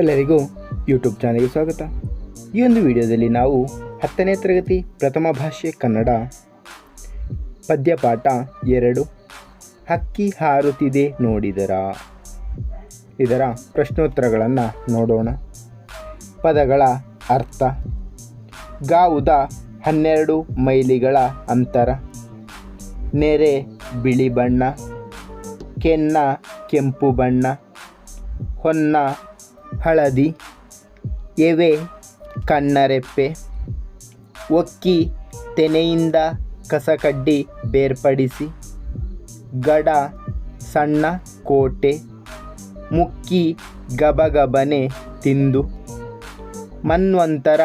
ಎಲ್ಲರಿಗೂ ಯೂಟ್ಯೂಬ್ ಚಾನಲ್ಗೆ ಸ್ವಾಗತ. ಈ ಒಂದು ವಿಡಿಯೋದಲ್ಲಿ ನಾವು ಹತ್ತನೇ ತರಗತಿ ಪ್ರಥಮ ಭಾಷೆ ಕನ್ನಡ ಪದ್ಯಪಾಠ ಎರಡು, ಹಕ್ಕಿ ಹಾರುತ್ತಿದೆ ನೋಡಿದರ. ಇದರ ಪ್ರಶ್ನೋತ್ತರಗಳನ್ನು ನೋಡೋಣ. ಪದಗಳ ಅರ್ಥ, ಗಾವುದ ಹನ್ನೆರಡು ಮೈಲಿಗಳ ಅಂತರ, ನೆರೆ ಬಿಳಿ ಬಣ್ಣ, ಕೆನ್ನ ಕೆಂಪು ಬಣ್ಣ, ಹೊನ್ನ ಹಳದಿ, ಎವೆ ಕಣ್ಣರೆಪ್ಪೆ ಒಕ್ಕಿ, ತೆನೆಯಿಂದ ಕಸಕಡ್ಡಿ ಬೇರ್ಪಡಿಸಿ, ಗಡ, ಸಣ್ಣ ಕೋಟೆ, ಮುಕ್ಕಿ, ಗಬಗಬನೆ ತಿಂದು, ಮನ್ವಂತರ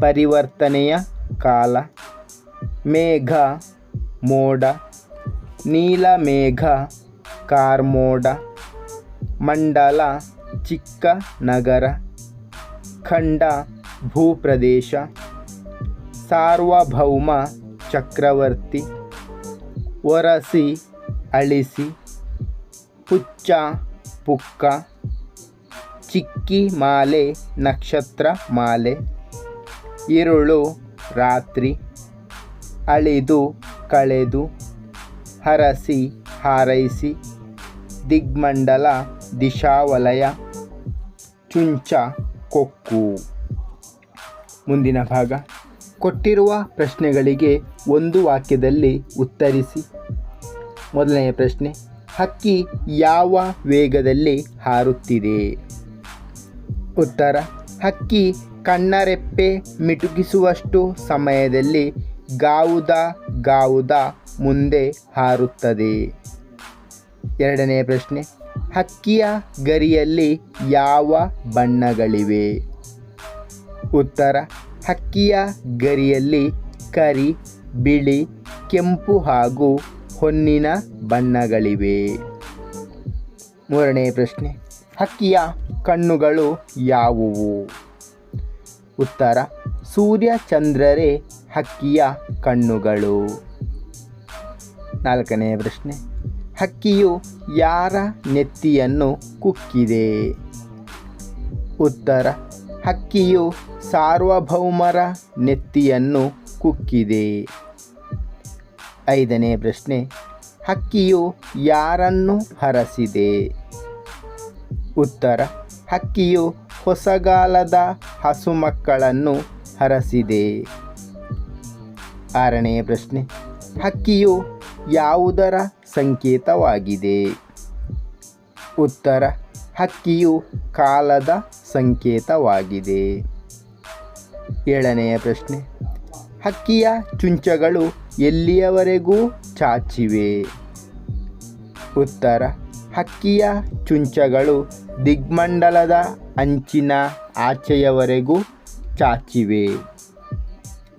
ಪರಿವರ್ತನೆಯ ಕಾಲ, ಮೇಘ, ಮೋಡ, ನೀಲಮೇಘ, ಕಾರ್ಮೋಡ, ಮಂಡಲ ಚಿಕ್ಕ ನಗರ, ಖಂಡ ಭೂಪ್ರದೇಶ, ಸಾರ್ವಭೌಮ ಚಕ್ರವರ್ತಿ ಒರಸಿ ಅಳಿಸಿ ಪುಚ್ಚ ಪುಕ್ಕ, ಚಿಕ್ಕಿ ಮಾಲೆ ನಕ್ಷತ್ರ ಮಾಲೆ, ಇರುಳು ರಾತ್ರಿ, ಅಳಿದು ಕಳೆದು, ಹರಸಿ ಹಾರೈಸಿ, ದಿಗ್ಮಂಡಲ ದಿಶಾವಲಯ. ಚುಂಚ ಕೊಕ್ಕು. ಮುಂದಿನ ಭಾಗ. ಕೊಟ್ಟಿರುವ ಪ್ರಶ್ನೆಗಳಿಗೆ ಒಂದು ವಾಕ್ಯದಲ್ಲಿ ಉತ್ತರಿಸಿ. ಮೊದಲನೆಯ ಪ್ರಶ್ನೆ, ಹಕ್ಕಿ ಯಾವ ವೇಗದಲ್ಲಿ ಹಾರುತ್ತಿದೆ? ಉತ್ತರ, ಹಕ್ಕಿ ಕಣ್ಣರೆಪ್ಪೆ ಮಿಟುಕಿಸುವಷ್ಟು ಸಮಯದಲ್ಲಿ ಗಾವುದ ಗಾವುದ ಮುಂದೆ ಹಾರುತ್ತದೆ. ಎರಡನೆಯ ಪ್ರಶ್ನೆ ಹಕ್ಕಿಯ ಗರಿಯಲ್ಲಿ ಯಾವ ಬಣ್ಣಗಳಿವೆ? ಉತ್ತರ, ಹಕ್ಕಿಯ ಗರಿಯಲ್ಲಿ ಕರಿ, ಬಿಳಿ, ಕೆಂಪು ಹಾಗೂ ಹೊನ್ನಿನ ಬಣ್ಣಗಳಿವೆ. ಮೂರನೇ ಪ್ರಶ್ನೆ, ಹಕ್ಕಿಯ ಕಣ್ಣುಗಳು ಯಾವುವು? ಉತ್ತರ, ಸೂರ್ಯ ಚಂದ್ರರೇ ಹಕ್ಕಿಯ ಕಣ್ಣುಗಳು. ನಾಲ್ಕನೇ ಪ್ರಶ್ನೆ ಹಕ್ಕಿಯು ಯಾರ ನೆತ್ತಿಯನ್ನು ಕುಕ್ಕಿದೆ? ಉತ್ತರ, ಹಕ್ಕಿಯು ಸಾರ್ವಭೌಮರ ನೆತ್ತಿಯನ್ನು ಕುಕ್ಕಿದೆ. ಐದನೇ ಪ್ರಶ್ನೆ, ಹಕ್ಕಿಯು ಯಾರನ್ನು ಹರಸಿದೆ? ಉತ್ತರ, ಹಕ್ಕಿಯು ಹೊಸಗಾಲದ ಹಸುಮಕ್ಕಳನ್ನು ಹರಸಿದೆ. ಆರನೇ ಪ್ರಶ್ನೆ, ಹಕ್ಕಿಯು ಯಾವುದರ ಸಂಕೇತವಾಗಿದೆ? ಉತ್ತರ, ಹಕ್ಕಿಯು ಕಾಲದ ಸಂಕೇತವಾಗಿದೆ. ಏಳನೆಯ ಪ್ರಶ್ನೆ, ಹಕ್ಕಿಯ ಚುಂಚಗಳು ಎಲ್ಲಿಯವರೆಗೂ ಚಾಚಿವೆ? ಉತ್ತರ, ಹಕ್ಕಿಯ ಚುಂಚಗಳು ದಿಗ್ಮಂಡಲದ ಅಂಚಿನ ಆಚೆಯವರೆಗೂ ಚಾಚಿವೆ.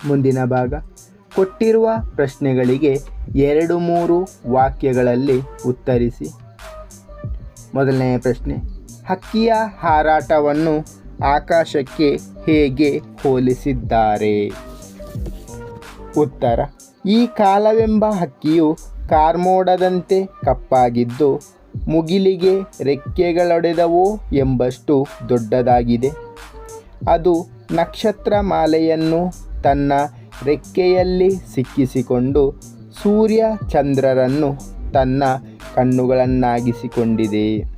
ಮುಂದಿನ ಭಾಗ ಕೊಟ್ಟಿರುವ ಪ್ರಶ್ನೆಗಳಿಗೆ ಎರಡು ಮೂರು ವಾಕ್ಯಗಳಲ್ಲಿ ಉತ್ತರಿಸಿ. ಮೊದಲನೆಯ ಪ್ರಶ್ನೆ, ಹಕ್ಕಿಯ ಹಾರಾಟವನ್ನು ಆಕಾಶಕ್ಕೆ ಹೇಗೆ ಹೋಲಿಸಿದ್ದಾರೆ? ಉತ್ತರ, ಈ ಕಾಲವೆಂಬ ಹಕ್ಕಿಯು ಕಾರ್ಮೋಡದಂತೆ ಕಪ್ಪಾಗಿದ್ದು, ಮುಗಿಲಿಗೆ ರೆಕ್ಕೆಗಳೊಡೆದವೋ ಎಂಬಷ್ಟು ದೊಡ್ಡದಾಗಿದೆ. ಅದು ನಕ್ಷತ್ರ ಮಾಲೆಯನ್ನು ತನ್ನ ರೆಕ್ಕೆಯಲ್ಲಿ ಸಿಕ್ಕಿಸಿಕೊಂಡು ಸೂರ್ಯ ಚಂದ್ರರನ್ನು ತನ್ನ ಕಣ್ಣುಗಳನ್ನಾಗಿಸಿಕೊಂಡಿದೆ.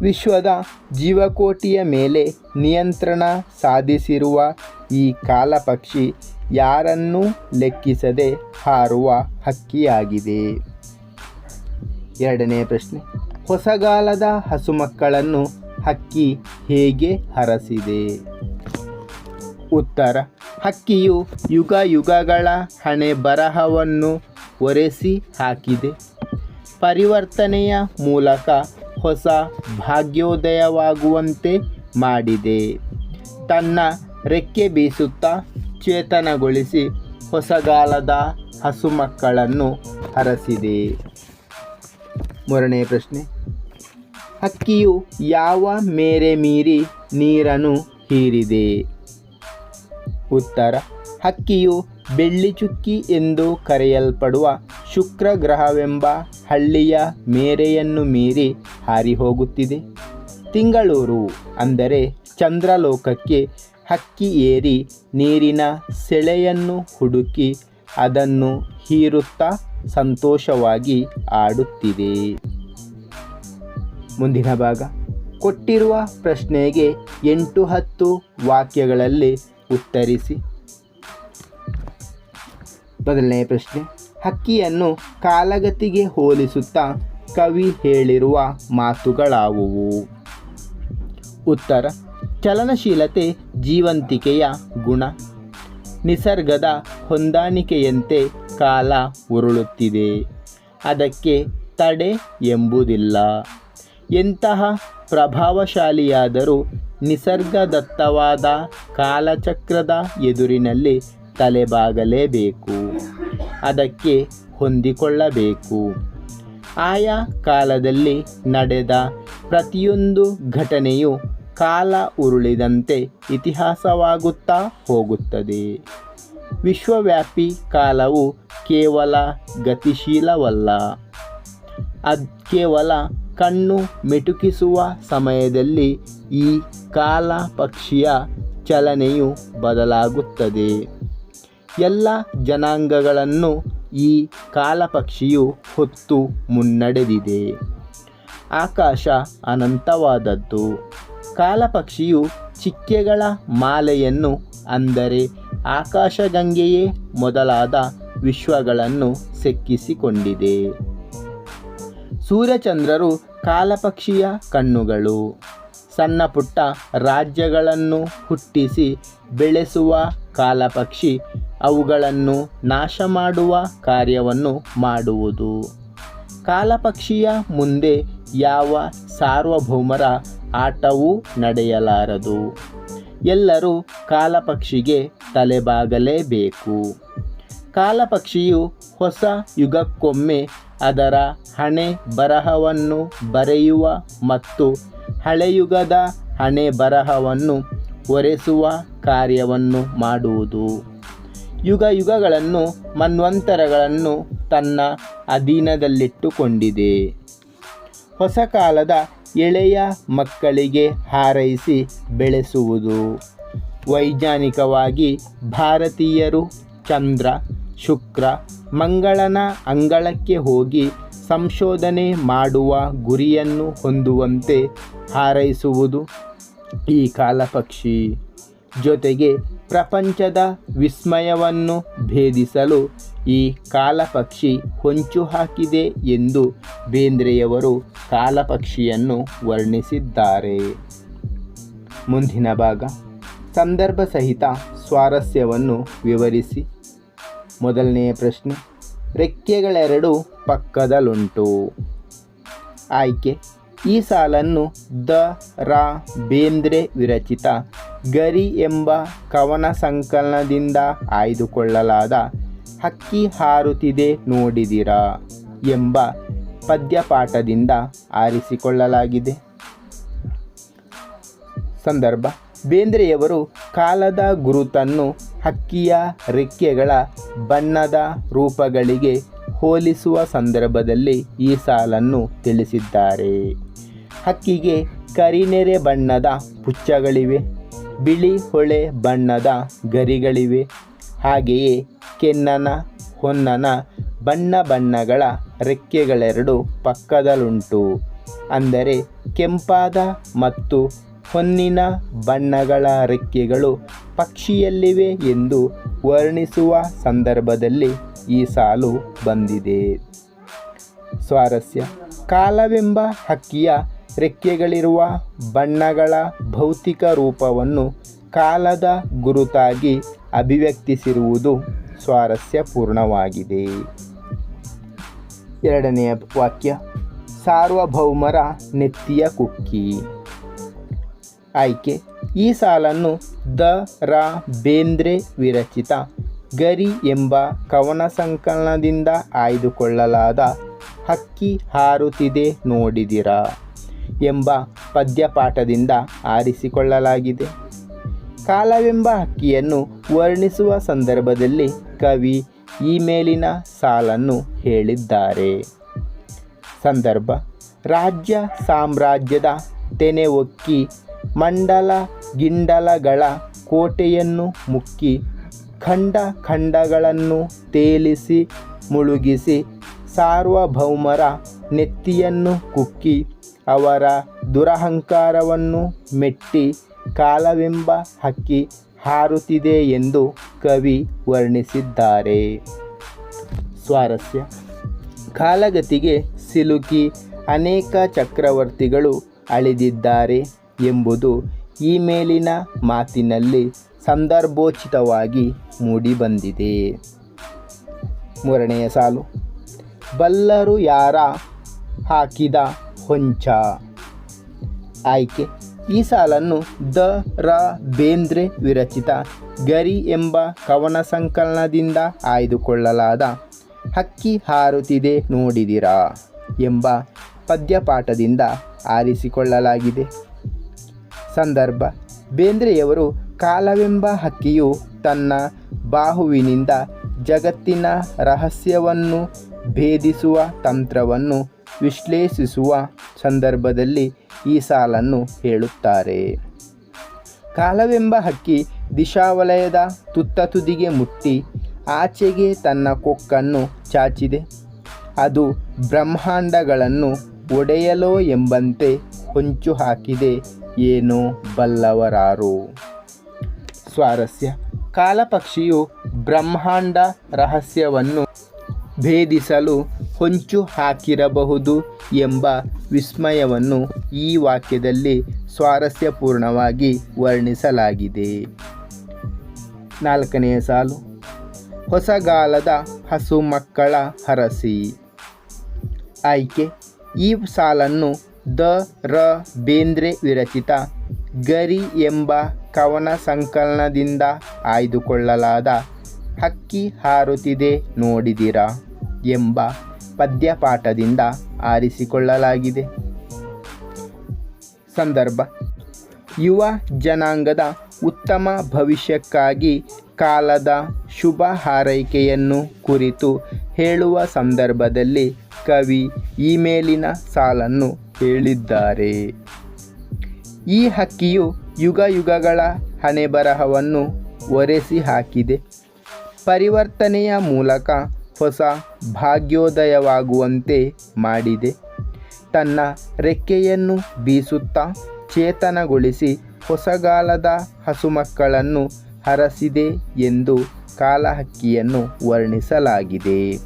ವಿಶ್ವದ ಜೀವಕೋಟಿಯ ಮೇಲೆ ನಿಯಂತ್ರಣ ಸಾಧಿಸಿರುವ ಈ ಕಾಲಪಕ್ಷಿ ಯಾರನ್ನೂ ಲೆಕ್ಕಿಸದೆ ಹಾರುವ ಹಕ್ಕಿಯಾಗಿದೆ. ಎರಡನೇ ಪ್ರಶ್ನೆ. ಹೊಸಗಾಲದ ಹಸುಮಕ್ಕಳನ್ನು ಹಕ್ಕಿ ಹೇಗೆ ಹರಸಿದೆ? ಉತ್ತರ. ಹಕ್ಕಿಯು ಯುಗ ಯುಗಗಳ ಹಣೆ ಬರಹವನ್ನು ಒರೆಸಿ ಹಾಕಿದೆ. ಪರಿವರ್ತನೆಯ ಮೂಲಕ ಹೊಸ ಭಾಗ್ಯೋದಯವಾಗುವಂತೆ ಮಾಡಿದೆ. ತನ್ನ ರೆಕ್ಕೆ ಬೀಸುತ್ತಾ ಚೇತನಗೊಳಿಸಿ ಹೊಸಗಾಲದ ಹಸುಮಕ್ಕಳನ್ನು ಹರಸಿದೆ. ಮೂರನೇ ಪ್ರಶ್ನೆ. ಹಕ್ಕಿಯು ಯಾವ ಮೇರೆ ಮೀರಿ ನೀರನ್ನು ಹೀರಿದೆ? ಉತ್ತರ. ಹಕ್ಕಿಯು ಬೆಳ್ಳಿಚುಕ್ಕಿ ಎಂದು ಕರೆಯಲ್ಪಡುವ ಶುಕ್ರ ಗ್ರಹವೆಂಬ ಹಳ್ಳಿಯ ಮೇರೆಯನ್ನು ಮೀರಿ ಹಾರಿ ಹೋಗುತ್ತಿದೆ ತಿಂಗಳೂರು ಅಂದರೆ ಚಂದ್ರಲೋಕಕ್ಕೆ ಹಕ್ಕಿ ಏರಿ ನೀರಿನ ಸೆಳೆಯನ್ನು ಹುಡುಕಿ ಅದನ್ನು ಹೀರುತ್ತಾ ಸಂತೋಷವಾಗಿ ಆಡುತ್ತಿದೆ. ಮುಂದಿನ ಭಾಗ. ಕೊಟ್ಟಿರುವ ಪ್ರಶ್ನೆಗೆ ಎಂಟು ಹತ್ತು ವಾಕ್ಯಗಳಲ್ಲಿ ಉತ್ತರಿಸಿ. ಮೊದಲನೆಯ ಪ್ರಶ್ನೆ. ಹಕ್ಕಿಯನ್ನು ಕಾಲಗತಿಗೆ ಹೋಲಿಸುತ್ತಾ ಕವಿ ಹೇಳಿರುವ ಮಾತುಗಳಾವುವು? ಉತ್ತರ. ಚಲನಶೀಲತೆ ಜೀವಂತಿಕೆಯ ಗುಣ. ನಿಸರ್ಗದ ಹೊಂದಾಣಿಕೆಯಂತೆ ಕಾಲ ಉರುಳುತ್ತಿದೆ. ಅದಕ್ಕೆ ತಡೆ ಎಂಬುದಿಲ್ಲ. ಎಂತಹ ಪ್ರಭಾವಶಾಲಿಯಾದರೂ ನಿಸರ್ಗದತ್ತವಾದ ಕಾಲಚಕ್ರದ ಎದುರಿನಲ್ಲಿ ತಲೆಬಾಗಲೇಬೇಕು. ಅದಕ್ಕೆ ಹೊಂದಿಕೊಳ್ಳಬೇಕು. ಆಯಾ ಕಾಲದಲ್ಲಿ ನಡೆದ ಪ್ರತಿಯೊಂದು ಘಟನೆಯು ಕಾಲ ಉರುಳಿದಂತೆ ಇತಿಹಾಸವಾಗುತ್ತಾ ಹೋಗುತ್ತದೆ. ವಿಶ್ವವ್ಯಾಪಿ ಕಾಲವು ಕೇವಲ ಗತಿಶೀಲವಲ್ಲ. ಅದು ಕೇವಲ ಕಣ್ಣು ಮೆಟುಕಿಸುವ ಸಮಯದಲ್ಲಿ ಈ ಕಾಲ ಪಕ್ಷಿಯ ಚಲನೆಯು ಬದಲಾಗುತ್ತದೆ. ಎಲ್ಲ ಜನಾಂಗಗಳನ್ನು ಈ ಕಾಲಪಕ್ಷಿಯು ಹೊತ್ತು ಮುನ್ನಡೆದಿದೆ. ಆಕಾಶ ಅನಂತವಾದದ್ದು. ಕಾಲಪಕ್ಷಿಯು ಚಿಕ್ಕೆಗಳ ಮಾಲೆಯನ್ನು, ಅಂದರೆ ಆಕಾಶಗಂಗೆಯೇ ಮೊದಲಾದ ವಿಶ್ವಗಳನ್ನು ಸೆಕ್ಕಿಸಿಕೊಂಡಿದೆ. ಸೂರ್ಯಚಂದ್ರರು ಕಾಲಪಕ್ಷಿಯ ಕಣ್ಣುಗಳು. ಸಣ್ಣ ಪುಟ್ಟ ರಾಜ್ಯಗಳನ್ನು ಹುಟ್ಟಿಸಿ ಬೆಳೆಸುವ ಕಾಲಪಕ್ಷಿ ಅವುಗಳನ್ನು ನಾಶ ಮಾಡುವ ಕಾರ್ಯವನ್ನು ಮಾಡುವುದು. ಕಾಲಪಕ್ಷಿಯ ಮುಂದೆ ಯಾವ ಸಾರ್ವಭೌಮರ ಆಟವೂ ನಡೆಯಲಾರದು. ಎಲ್ಲರೂ ಕಾಲಪಕ್ಷಿಗೆ ತಲೆಬಾಗಲೇಬೇಕು. ಕಾಲಪಕ್ಷಿಯು ಹೊಸ ಯುಗಕ್ಕೊಮ್ಮೆ ಅದರ ಹಣೆ ಬರಹವನ್ನು ಬರೆಯುವ ಮತ್ತು ಹಳೆಯುಗದ ಹಣೆ ಬರಹವನ್ನು ಒರೆಸುವ ಕಾರ್ಯವನ್ನು ಮಾಡುವುದು. ಯುಗ ಯುಗಗಳನ್ನು ಮನ್ವಂತರಗಳನ್ನು ತನ್ನ ಅಧೀನದಲ್ಲಿಟ್ಟುಕೊಂಡಿದೆ. ಹೊಸ ಕಾಲದ ಎಳೆಯ ಮಕ್ಕಳಿಗೆ ಹಾರೈಸಿ ಬೆಳೆಸುವುದು. ವೈಜ್ಞಾನಿಕವಾಗಿ ಭಾರತೀಯರು ಚಂದ್ರ, ಶುಕ್ರ, ಮಂಗಳನ ಅಂಗಳಕ್ಕೆ ಹೋಗಿ ಸಂಶೋಧನೆ ಮಾಡುವ ಗುರಿಯನ್ನು ಹೊಂದುವಂತೆ ಹಾರೈಸುವುದು ಈ ಕಾಲಪಕ್ಷಿ. ಜೊತೆಗೆ ಪ್ರಪಂಚದ ವಿಸ್ಮಯವನ್ನು ಭೇದಿಸಲು ಈ ಕಾಲಪಕ್ಷಿ ಹೊಂಚು ಹಾಕಿದೆ ಎಂದು ಬೇಂದ್ರೆಯವರು ಕಾಲಪಕ್ಷಿಯನ್ನು ವರ್ಣಿಸಿದ್ದಾರೆ. ಮುಂದಿನ ಭಾಗ. ಸಂದರ್ಭ ಸಹಿತ ಸ್ವಾರಸ್ಯವನ್ನು ವಿವರಿಸಿ. ಮೊದಲನೆಯ ಪ್ರಶ್ನೆ. ರೆಕ್ಕೆಗಳೆರಡು ಪಕ್ಕದಲ್ಲುಂಟು ಆಯ್ಕೆ. ಈ ಸಾಲನ್ನು ದ ರಾ ಬೇಂದ್ರೆ ವಿರಚಿತ ಗರಿ ಎಂಬ ಕವನ ಸಂಕಲನದಿಂದ ಆಯ್ದುಕೊಳ್ಳಲಾದ ಹಕ್ಕಿ ಹಾರುತ್ತಿದೆ ನೋಡಿದಿರ ಎಂಬ ಪದ್ಯಪಾಠದಿಂದ ಆರಿಸಿಕೊಳ್ಳಲಾಗಿದೆ. ಸಂದರ್ಭ. ಬೇಂದ್ರೆಯವರು ಕಾಲದ ಗುರುತನ್ನು ಹಕ್ಕಿಯ ರೆಕ್ಕೆಗಳ ಬಣ್ಣದ ರೂಪಗಳಿಗೆ ಹೋಲಿಸುವ ಸಂದರ್ಭದಲ್ಲಿ ಈ ಸಾಲನ್ನು ತಿಳಿಸಿದ್ದಾರೆ. ಹಕ್ಕಿಗೆ ಕರಿನೆರೆ ಬಣ್ಣದ ಪುಚ್ಚಗಳಿವೆ, ಬಿಳಿ ಹೊಳೆ ಬಣ್ಣದ ಗರಿಗಳಿವೆ, ಹಾಗೆಯೇ ಕೆನ್ನನ, ಹೊನ್ನನ ಬಣ್ಣ ಬಣ್ಣಗಳ ರೆಕ್ಕೆಗಳೆರಡು ಪಕ್ಕದಲ್ಲುಂಟು ಅಂದರೆ ಕೆಂಪಾದ ಮತ್ತು ಹೊನ್ನಿನ ಬಣ್ಣಗಳ ರೆಕ್ಕೆಗಳು ಪಕ್ಷಿಯಲ್ಲಿವೆ ಎಂದು ವರ್ಣಿಸುವ ಸಂದರ್ಭದಲ್ಲಿ ಈ ಸಾಲು ಬಂದಿದೆ. ಸ್ವಾರಸ್ಯ. ಕಾಲವೆಂಬ ಹಕ್ಕಿಯ ರೆಕ್ಕೆಗಳಿರುವ ಬಣ್ಣಗಳ ಭೌತಿಕ ರೂಪವನ್ನು ಕಾಲದ ಗುರುತಾಗಿ ಅಭಿವ್ಯಕ್ತಿಸಿರುವುದು ಸ್ವಾರಸ್ಯಪೂರ್ಣವಾಗಿದೆ ಎರಡನೆಯ ವಾಕ್ಯ. ಸಾರ್ವಭೌಮರ ನೆತ್ತಿಯ ಕುಕ್ಕಿ. ಆಯ್ಕೆ. ಈ ಸಾಲನ್ನು ದ ರಾ ಬೇಂದ್ರೆ ವಿರಚಿತ ಗರಿ ಎಂಬ ಕವನ ಸಂಕಲನದಿಂದ ಆಯ್ದುಕೊಳ್ಳಲಾದ ಹಕ್ಕಿ ಹಾರುತ್ತಿದೆ ನೋಡಿದಿರ ಎಂಬ ಪದ್ಯಪಾಠದಿಂದ ಆರಿಸಿಕೊಳ್ಳಲಾಗಿದೆ. ಕಾಲವೆಂಬ ಹಕ್ಕಿಯನ್ನು ವರ್ಣಿಸುವ ಸಂದರ್ಭದಲ್ಲಿ ಕವಿ ಈ ಮೇಲಿನ ಸಾಲನ್ನು ಹೇಳಿದ್ದಾರೆ. ಸಂದರ್ಭ, ರಾಜ್ಯ ಸಾಮ್ರಾಜ್ಯದ ತೆನೆ ಒಕ್ಕಿ ಮಂಡಲ ಗಿಂಡಲಗಳ ಕೋಟೆಯನ್ನು ಮುಕ್ಕಿ ಖಂಡ ಖಂಡಗಳನ್ನು ತೇಲಿಸಿ, ಮುಳುಗಿಸಿ, ಸಾರ್ವಭೌಮರ ನೆತ್ತಿಯನ್ನು ಕುಕ್ಕಿ, ಅವರ ದುರಹಂಕಾರವನ್ನು ಮೆಟ್ಟಿ, ಕಾಲವೆಂಬ ಹಕ್ಕಿ ಹಾರುತ್ತಿದೆ ಎಂದು ಕವಿ ವರ್ಣಿಸಿದ್ದಾರೆ. ಸ್ವಾರಸ್ಯ. ಕಾಲಗತಿಗೆ ಸಿಲುಕಿ ಅನೇಕ ಚಕ್ರವರ್ತಿಗಳು ಅಳಿದಿದ್ದಾರೆ ಎಂಬುದು ಈ ಮೇಲಿನ ಮಾತಿನಲ್ಲಿ ಸಂದರ್ಭೋಚಿತವಾಗಿ ಮೂಡಿಬಂದಿದೆ. ಮೂರನೆಯ ಸಾಲು, ಬಲ್ಲರು ಯಾರ ಹಾಕಿದ ಹೊಂಚ? ಆಯ್ಕೆ, ಈ ಸಾಲನ್ನು ದ ರ ಬೇಂದ್ರೆ ವಿರಚಿತ ಗರಿ ಎಂಬ ಕವನ ಸಂಕಲನದಿಂದ ಆಯ್ದುಕೊಳ್ಳಲಾದ ಹಕ್ಕಿ ಹಾರುತ್ತಿದೆ ನೋಡಿದಿರಾ ಎಂಬ ಪದ್ಯಪಾಠದಿಂದ ಆರಿಸಿಕೊಳ್ಳಲಾಗಿದೆ. ಸಂದರ್ಭ. ಬೇಂದ್ರೆಯವರು ಕಾಲವೆಂಬ ಹಕ್ಕಿಯು ತನ್ನ ಬಾಹುವಿನಿಂದ ಜಗತ್ತಿನ ರಹಸ್ಯವನ್ನು ಭೇದಿಸುವ ತಂತ್ರವನ್ನು ವಿಶ್ಲೇಷಿಸುವ ಸಂದರ್ಭದಲ್ಲಿ ಈ ಸಾಲನ್ನು ಹೇಳುತ್ತಾರೆ. ಕಾಲವೆಂಬ ಹಕ್ಕಿ ದಿಶಾವಲಯದ ತುತ್ತ ತುದಿಗೆ ಮುಟ್ಟಿ ಆಚೆಗೆ ತನ್ನ ಕೊಕ್ಕನ್ನು ಚಾಚಿದೆ. ಅದು ಬ್ರಹ್ಮಾಂಡಗಳನ್ನು ಒಡೆಯಲೋ ಎಂಬಂತೆ ಹೊಂಚು ಹಾಕಿದೆ ಏನೋ ಬಲ್ಲವರಾರು? ಸ್ವಾರಸ್ಯ. ಕಾಲಪಕ್ಷಿಯು ಬ್ರಹ್ಮಾಂಡ ರಹಸ್ಯವನ್ನು ಭೇದಿಸಲು ಹೊಂಚು ಹಾಕಿರಬಹುದು ಎಂಬ ವಿಸ್ಮಯವನ್ನು ಈ ವಾಕ್ಯದಲ್ಲಿ ಸ್ವಾರಸ್ಯಪೂರ್ಣವಾಗಿ ವರ್ಣಿಸಲಾಗಿದೆ. ನಾಲ್ಕನೆಯ ಸಾಲು. ಹೊಸಗಾಲದ ಹಸು ಮಕ್ಕಳ ಹರಸಿ. ಆಯ್ಕೆ. ಈ ಸಾಲನ್ನು ದ ರ ಬೇಂದ್ರೆ ವಿರಚಿತ. ಗರಿ ಎಂಬ ಕವನ ಸಂಕಲನದಿಂದ ಆಯ್ದುಕೊಳ್ಳಲಾದ ಹಕ್ಕಿ ಹಾರುತ್ತಿದೆ ನೋಡಿದಿರ ಎಂಬ ಪದ್ಯಪಾಠದಿಂದ ಆರಿಸಿಕೊಳ್ಳಲಾಗಿದೆ. ಸಂದರ್ಭ. ಯುವ ಜನಾಂಗದ ಉತ್ತಮ ಭವಿಷ್ಯಕ್ಕಾಗಿ ಕಾಲದ ಶುಭ ಹಾರೈಕೆಯನ್ನು ಕುರಿತು ಹೇಳುವ ಸಂದರ್ಭದಲ್ಲಿ ಕವಿ ಈ ಮೇಲಿನ ಸಾಲನ್ನು ಹೇಳಿದ್ದಾರೆ ಈ ಹಕ್ಕಿಯು ಯುಗ ಯುಗಗಳ ಹಣೆಬರಹವನ್ನು ಒರೆಸಿ ಹಾಕಿದೆ. ಪರಿವರ್ತನೆಯ ಮೂಲಕ ಹೊಸ ಭಾಗ್ಯೋದಯವಾಗುವಂತೆ ಮಾಡಿದೆ. ತನ್ನ ರೆಕ್ಕೆಯನ್ನು ಬೀಸುತ್ತಾ ಚೇತನಗೊಳಿಸಿ ಹೊಸಗಾಲದ ಹಸುಮಕ್ಕಳನ್ನು ಹರಸಿದೆ ಎಂದು ಕಾಲಹಕ್ಕಿಯನ್ನು ವರ್ಣಿಸಲಾಗಿದೆ.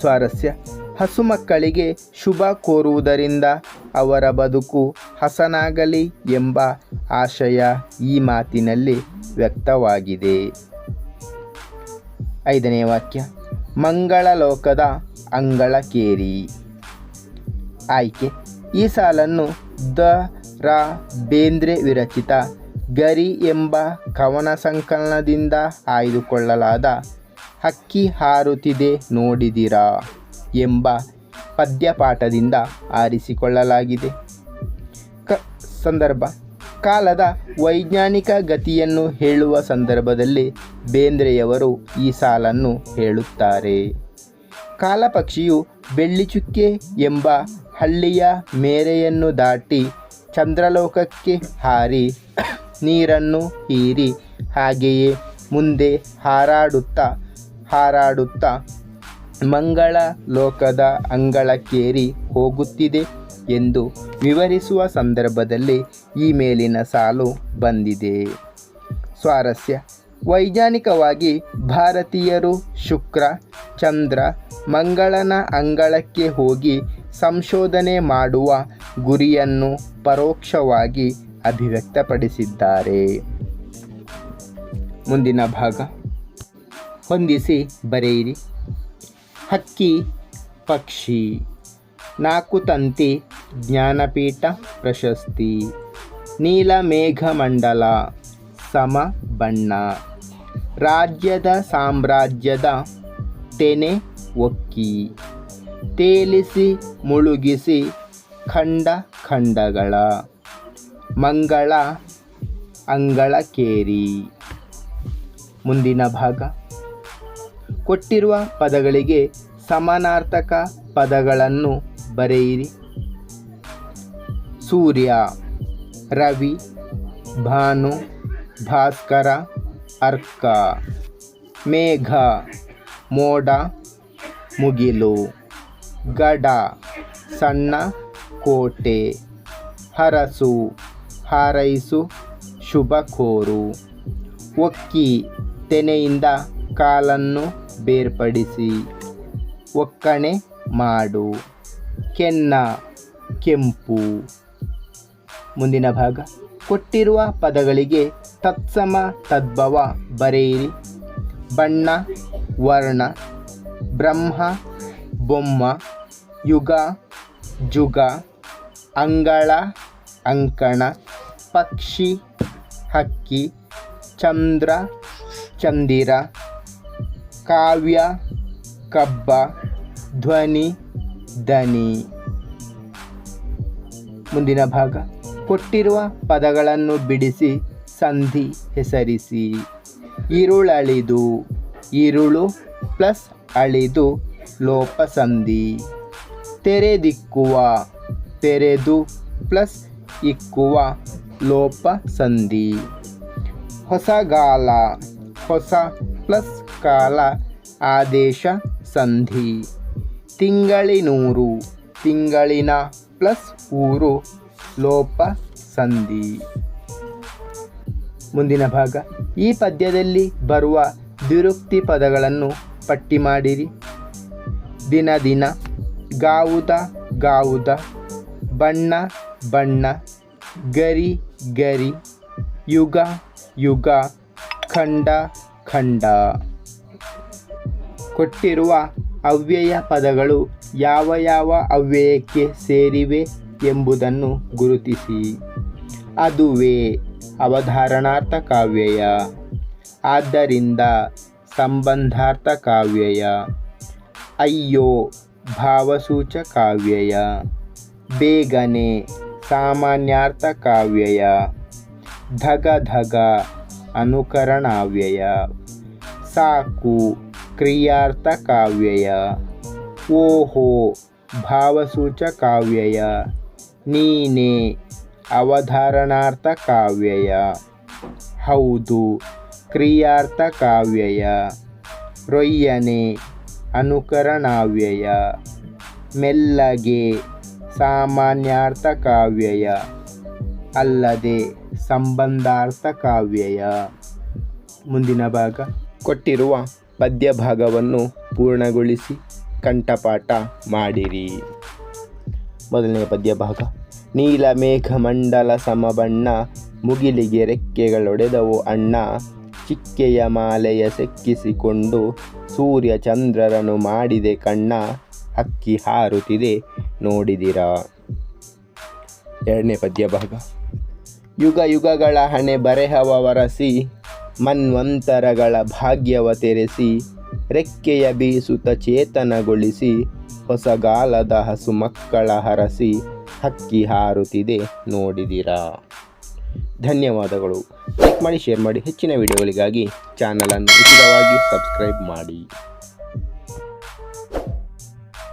ಸ್ವಾರಸ್ಯ. ಹಸುಮಕ್ಕಳಿಗೆ ಶುಭ ಕೋರುವುದರಿಂದ ಅವರ ಬದುಕು ಹಸನಾಗಲಿ ಎಂಬ ಆಶಯ ಈ ಮಾತಿನಲ್ಲಿ ವ್ಯಕ್ತವಾಗಿದೆ. ಐದನೇ ವಾಕ್ಯ. ಮಂಗಳ ಲೋಕದ ಅಂಗಳಕೇರಿ. ಆಯ್ಕೆ. ಈ ಸಾಲನ್ನು ದ ರಾ ಬೇಂದ್ರೆ ವಿರಚಿತ ಗರಿ ಎಂಬ ಕವನ ಸಂಕಲನದಿಂದ ಆಯ್ದುಕೊಳ್ಳಲಾದ ಹಕ್ಕಿ ಹಾರುತ್ತಿದೆ ನೋಡಿದಿರಾ. ಎಂಬ ಪದ್ಯಪಾಠದಿಂದ ಆರಿಸಿಕೊಳ್ಳಲಾಗಿದೆ. ಕ, ಸಂದರ್ಭ. ಕಾಲದ ವೈಜ್ಞಾನಿಕ ಗತಿಯನ್ನು ಹೇಳುವ ಸಂದರ್ಭದಲ್ಲಿ ಬೇಂದ್ರೆಯವರು ಈ ಸಾಲನ್ನು ಹೇಳುತ್ತಾರೆ. ಕಾಲಪಕ್ಷಿಯು ಬೆಳ್ಳಿಚುಕ್ಕೆ ಎಂಬ ಹಳ್ಳಿಯ ಮೇರೆಯನ್ನು ದಾಟಿ ಚಂದ್ರಲೋಕಕ್ಕೆ ಹಾರಿ ನೀರನ್ನು ಹೀರಿ ಹಾಗೆಯೇ ಮುಂದೆ ಹಾರಾಡುತ್ತಾ ಹಾರಾಡುತ್ತಾ ಮಂಗಳ ಲೋಕದ ಅಂಗಳಕ್ಕೇರಿ ಹೋಗುತ್ತಿದೆ ಎಂದು ವಿವರಿಸುವ ಸಂದರ್ಭದಲ್ಲಿ ಈ ಮೇಲಿನ ಸಾಲು ಬಂದಿದೆ. ಸ್ವಾರಸ್ಯ. ವೈಜ್ಞಾನಿಕವಾಗಿ ಭಾರತೀಯರು ಶುಕ್ರ, ಚಂದ್ರ, ಮಂಗಳನ ಅಂಗಳಕ್ಕೆ ಹೋಗಿ ಸಂಶೋಧನೆ ಮಾಡುವ ಗುರಿಯನ್ನು ಪರೋಕ್ಷವಾಗಿ ಅಭಿವ್ಯಕ್ತಪಡಿಸಿದ್ದಾರೆ. ಮುಂದಿನ ಭಾಗ. ಹೊಂದಿಸಿ ಬರೆಯಿರಿ. ಹಕ್ಕಿ, ಪಕ್ಷಿ, ನಾಲ್ಕು ತಂತಿ, ಜ್ಞಾನಪೀಠ ಪ್ರಶಸ್ತಿ ನೀಲಮೇಘಮಂಡಲ ಸಮ ಬಣ್ಣ. ರಾಜ್ಯದ ಸಾಮ್ರಾಜ್ಯದ ತೆನೆ ಒಕ್ಕಿ. ತೇಲಿಸಿ, ಮುಳುಗಿಸಿ, ಖಂಡ ಖಂಡಗಳ. ಮಂಗಳ ಅಂಗಳಕೇರಿ. ಮುಂದಿನ ಭಾಗ. ಕೊಟ್ಟಿರುವ ಪದಗಳಿಗೆ ಸಮಾನಾರ್ಥಕ ಪದಗಳನ್ನು ಬರೆಯಿರಿ. ಸೂರ್ಯ, ರವಿ, ಭಾನು, ಭಾಸ್ಕರ, ಅರ್ಕ, ಮೇಘ, ಮೋಡ, ಮುಗಿಲು, ಗಡ, ಸಣ್ಣ, ಕೋಟೆ, ಹರಸು, ಹಾರೈಸು ಶುಭ ಕೋರು ಒಕ್ಕಿ, ತೆನೆಯಿಂದ ಕಾಲನ್ನು ಬೇರ್ಪಡಿಸಿ ಒಕ್ಕಣೆ ಮಾಡು. ಕೆನ್ನ ಕೆಂಪು. ಮುಂದಿನ ಭಾಗ. ಕೊಟ್ಟಿರುವ ಪದಗಳಿಗೆ ತತ್ಸಮ ತದ್ಭವ ಬರೆಯಿರಿ. ಬಣ್ಣ, ವರ್ಣ, ಬ್ರಹ್ಮ, ಬೊಮ್ಮ, ಯುಗ, ಜುಗ, ಅಂಗಳ, ಅಂಕಣ, ಪಕ್ಷಿ, ಹಕ್ಕಿ, ಚಂದ್ರ, ಚಂದಿರ. ಕಾವ್ಯ, ಕಬ್ಬ, ಧ್ವನಿ ಧನಿ ಮುಂದಿನ ಭಾಗ. ಕೊಟ್ಟಿರುವ ಪದಗಳನ್ನು ಬಿಡಿಸಿ, ಸಂಧಿ ಹೆಸರಿಸಿ. ಇರುಳಳಿದು ಇರುಳು ಪ್ಲಸ್ ಅಳಿದು ಲೋಪ ಸಂಧಿ ತೆರೆದಿಕ್ಕುವ, ತೆರೆದು ಪ್ಲಸ್ ಇಕ್ಕುವ ಲೋಪ ಸಂಧಿ ಹೊಸಗಾಲ ಹೊಸ ಪ್ಲಸ್ ಕಾಲ ಆದೇಶ ಸಂಧಿ. ತಿಂಗಳಿನೂರು, ತಿಂಗಳಿನ ಪ್ಲಸ್ ಊರು, ಲೋಪ ಸಂಧಿ. ಮುಂದಿನ ಭಾಗ. ಈ ಪದ್ಯದಲ್ಲಿ ಬರುವ ದ್ವಿರುಕ್ತಿ ಪದಗಳನ್ನು ಪಟ್ಟಿ ಮಾಡಿರಿ. ದಿನ ದಿನ, ಗಾವುದ ಗಾವುದ, ಬಣ್ಣ ಬಣ್ಣ, ಗರಿ ಗರಿ, ಯುಗ ಯುಗ, ಖಂಡ ಖಂಡ ಕೊಟ್ಟಿರುವ ಅವ್ಯಯ ಪದಗಳು ಯಾವ ಯಾವ ಅವ್ಯಯಕ್ಕೆ ಸೇರಿವೆ ಎಂಬುದನ್ನು ಗುರುತಿಸಿ. ಅದುವೇ ಅವಧಾರಣಾರ್ಥ ಕಾವ್ಯಯ. ಆದ್ದರಿಂದ ಸಂಬಂಧಾರ್ಥ ಕಾವ್ಯಯ. ಅಯ್ಯೋ, ಭಾವಸೂಚ ಕಾವ್ಯಯ. ಬೇಗನೆ ಸಾಮಾನ್ಯಾರ್ಥ ಕಾವ್ಯಯ. ಧಗ ಧಗ ಅನುಕರಣಾವ್ಯಯ. ಸಾಕು ಕ್ರಿಯಾರ್ಥ ಕಾವ್ಯಯ ಓಹೋ ಭಾವಸೂಚ ಕಾವ್ಯಯ ನೀನೆ ಅವಧಾರಣಾರ್ಥ ಕಾವ್ಯಯ ಹೌದು ಕ್ರಿಯಾರ್ಥ ಕಾವ್ಯಯ ರೊಯ್ಯನೆ ಅನುಕರಣಾವ್ಯಯ. ಮೆಲ್ಲಗೆ ಸಾಮಾನ್ಯಾರ್ಥ ಕಾವ್ಯಯ ಅಲ್ಲದೆ ಸಂಬಂಧಾರ್ಥ ಕಾವ್ಯಯ. ಮುಂದಿನ ಭಾಗ. ಕೊಟ್ಟಿರುವ ಪದ್ಯ ಭಾಗವನ್ನು ಪೂರ್ಣಗೊಳಿಸಿ ಕಂಠಪಾಠ ಮಾಡಿರಿ. ಮೊದಲನೆಯ ಪದ್ಯ ಭಾಗ ನೀಲ ಮೇಘಮಂಡಲ ಸಮಬಣ್ಣ, ಮುಗಿಲಿಗೆ ರೆಕ್ಕೆಗಳೊಡೆದವು ಅಣ್ಣ. ಚಿಕ್ಕೆಯ ಮಾಲೆಯ ಸೆಕ್ಕಿಸಿಕೊಂಡು ಸೂರ್ಯ ಚಂದ್ರರನು ಮಾಡಿದೆ ಕಣ್ಣ. ಹಕ್ಕಿ ಹಾರುತ್ತಿದೆ, ನೋಡಿದಿರ. ಎರಡನೇ ಪದ್ಯ ಭಾಗ ಯುಗ ಯುಗಗಳ ಹಣೆ ಬರೆಹವ ವರಸಿ ಮನ್ವಂತರಗಳ ಭಾಗ್ಯವ ತೆರೆಸಿ, ರೆಕ್ಕೆಯ ಬೀಸುತ ಚೇತನಗೊಳಿಸಿ ಹೊಸಗಾಲದ ಹಸು ಮಕ್ಕಳ ಹರಸಿ, ಹಕ್ಕಿ ಹಾರುತ್ತಿದೆ ನೋಡಿದಿರಾ. ಧನ್ಯವಾದಗಳು. ಲೈಕ್ ಮಾಡಿ, ಶೇರ್ ಮಾಡಿ, ಹೆಚ್ಚಿನ ವಿಡಿಯೋಗಳಿಗಾಗಿ ಚಾನಲನ್ನು ಉಚಿತವಾಗಿ ಸಬ್ಸ್ಕ್ರೈಬ್ ಮಾಡಿ.